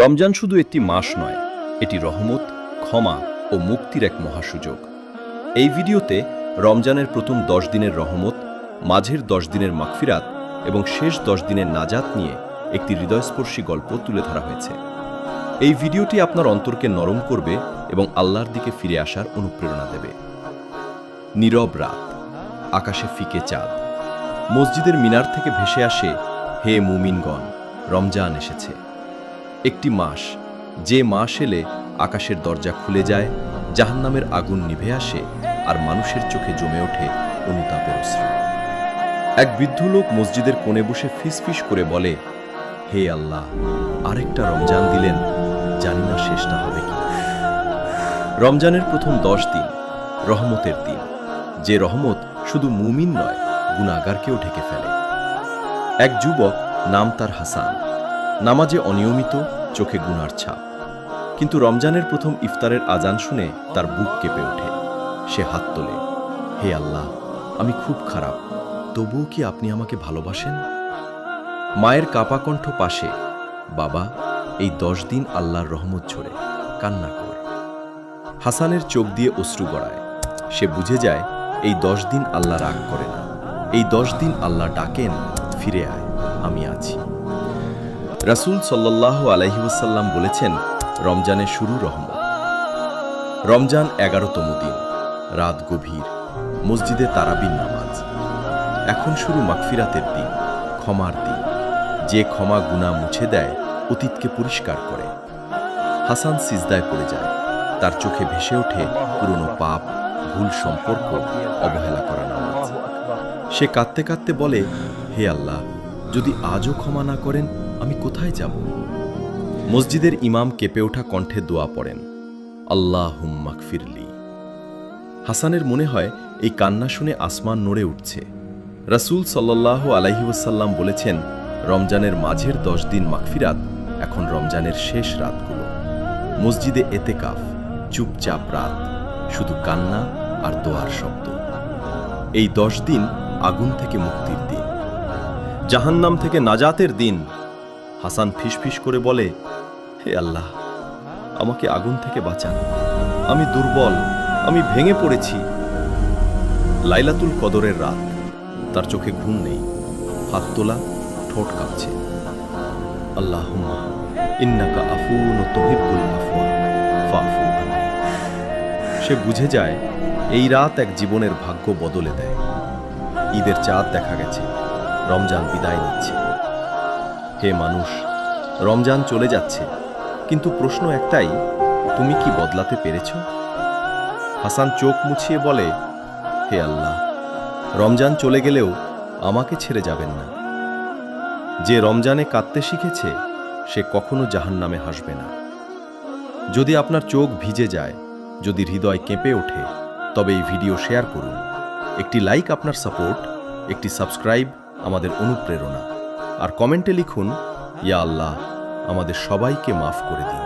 রমজান শুধু একটি মাস নয়, এটি রহমত, ক্ষমা ও মুক্তির এক মহাসুযোগ। এই ভিডিওতে রমজানের প্রথম দশ দিনের রহমত, মাঝের দশ দিনের মাগফিরাত এবং শেষ দশ দিনের নাজাত নিয়ে একটি হৃদয়স্পর্শী গল্প তুলে ধরা হয়েছে। এই ভিডিওটি আপনার অন্তরকে নরম করবে এবং আল্লাহর দিকে ফিরে আসার অনুপ্রেরণা দেবে। নীরব রাত, আকাশে ফিকে চাঁদ, মসজিদের মিনার থেকে ভেসে আসে, হে মুমিনগণ, রমজান এসেছে। একটি মাস। যে মাস এলে আকাশের দরজা খুলে যায়, জাহান্নামের আগুন নিভে আসে আর মানুষের চোখে জমে ওঠে অনুতাপের অশ্রু। এক বৃদ্ধ লোক মসজিদের কোণে বসে ফিসফিস করে বলে, হে আল্লাহ, আরেকটা রমজান দিলেন, জানি না শেষটা হবে কি। রমজানের প্রথম দশ দিন রহমতের দিন। যে রহমত শুধু মুমিন নয় গুণাগারকেও ঢেকে ফেলে। এক যুবক, নাম তার হাসান। নামাজে অনিয়মিত, চোখে গুনার ছাপ। কিন্তু রমজানের প্রথম ইফতারের আজান শুনে তার বুক কেঁপে ওঠে। সে হাত তোলে, হে আল্লাহ, আমি খুব খারাপ, তবুও কি আপনি আমাকে ভালোবাসেন? মায়ের কাপা কণ্ঠ পাশে, বাবা, এই দশ দিন আল্লাহর রহমত ঝরে, কান্না কর। হাসানের চোখ দিয়ে অশ্রু গড়ায়। সে বুঝে যায়, এই দশ দিন আল্লাহ রাগ করে না। এই দশ দিন আল্লাহ ডাকেন, ফিরে আয়, আমি আছি। রাসূল সাল্লাহ আলাইহিউসাল্লাম বলেছেন, রমজানের শুরু রহমত। রমজান এগারোতম দিন, রাত গভীর, মসজিদে তারাবিন নামাজ। এখন শুরু মাগফিরাতের দিন, ক্ষমার দিন। যে ক্ষমা গুণা মুছে দেয়, অতীতকে পরিষ্কার করে। হাসান সিজদায় পড়ে যায়। তার চোখে ভেসে ওঠে পুরনো পাপ, ভুল সম্পর্ক, অবহেলা করা নামাজ। সে কাঁদতে কাঁদতে বলে, হে আল্লাহ, যদি আজও ক্ষমা না করেন আমি কোথায় যাব? মসজিদের ইমাম কেঁপে ওঠা কণ্ঠে দোয়া পড়েন। আল্লাহ মাকফিরলি হাসানের মনে হয়, এই কান্না শুনে আসমান নড়ে উঠছে। রাসূল সাল্লাহ আলাইহিউসাল্লাম বলেছেন, রমজানের মাঝের দশ দিন মাকফিরাত এখন রমজানের শেষ রাতগুলো। মসজিদে এতে কাফ চুপচাপ রাত, শুধু কান্না আর দোয়ার শব্দ। এই দশ দিন আগুন থেকে মুক্তির দিন। জাহান্নাম থেকে নাজাতের দিন। হাসান ফিসফিস করে বলে, হে আল্লাহ, আমাকে আগুন থেকে বাঁচান। আমি দুর্বল, আমি ভেঙে পড়েছি। লাইলাতুল কদরের রাত, তার চোখে ঘুম নেই, হাত তোলা, ঠোঁট কাঁপছে। আল্লাহ ইন্নাকা আফুন ও তহিবুল আফওয়া ফাফু সে বুঝে যায়, এই রাত এক জীবনের ভাগ্য বদলে দেয়। ঈদের চাঁদ দেখা গেছে, রমজান বিদায় নিচ্ছে। হে মানুষ, রমজান চলে যাচ্ছে, কিন্তু প্রশ্ন একটাই, তুমি কি বদলাতে পেরেছ? হাসান চোখ মুছিয়ে বলে, হে আল্লাহ, রমজান চলে গেলেও আমাকে ছেড়ে যাবেন না। যে রমজানে কাঁদতে শিখেছে, সে কখনো জাহান নামে হাসবে না। যদি আপনার চোখ ভিজে যায়, যদি হৃদয় কেঁপে ওঠে, তবে এই ভিডিও শেয়ার করুন। একটি লাইক আপনার সাপোর্ট, একটি সাবস্ক্রাইব আমাদের অনুপ্রেরণা। আর কমেন্টে লিখুন ইয়া আল্লাহ আমাদের সবাইকে মাফ করে দিন।